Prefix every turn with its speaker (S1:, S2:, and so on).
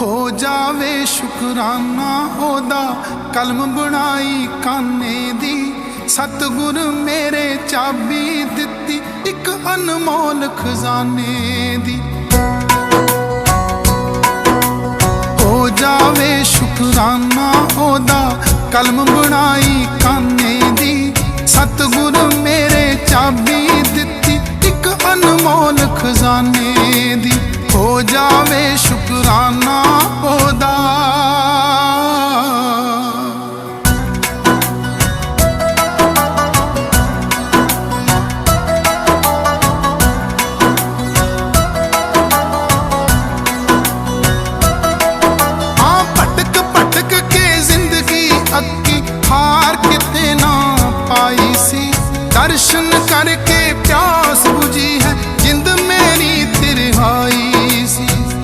S1: ਹੋ ਜਾਵੇ ਸ਼ੁਕਰਾਨਾ, ਉਹਦਾ ਕਲਮ ਬਣਾਈ ਕਾਨੇ ਦੀ। ਸਤਿਗੁਰ ਮੇਰੇ ਚਾਬੀ ਦਿੱਤੀ, ਇੱਕ ਅਨਮੋਲ ਖਜ਼ਾਨੇ ਦੀ। ਹੋ ਜਾਵੇ ਸ਼ੁਕਰਾਨਾ, ਉਹਦਾ ਕਲਮ ਬਣਾਈ ਕਾਨੇ ਦੀ। ਸਤਿਗੁਰ ਮੇਰੇ ਚਾਬੀ ਦਿੱਤੀ, ਇੱਕ ਅਨਮੋਲ ਖਜ਼ਾਨੇ ਦੀ। ਹੋ ਜਾਵੇ ਸ਼ੁਕਰਾਨਾ दर्शन करके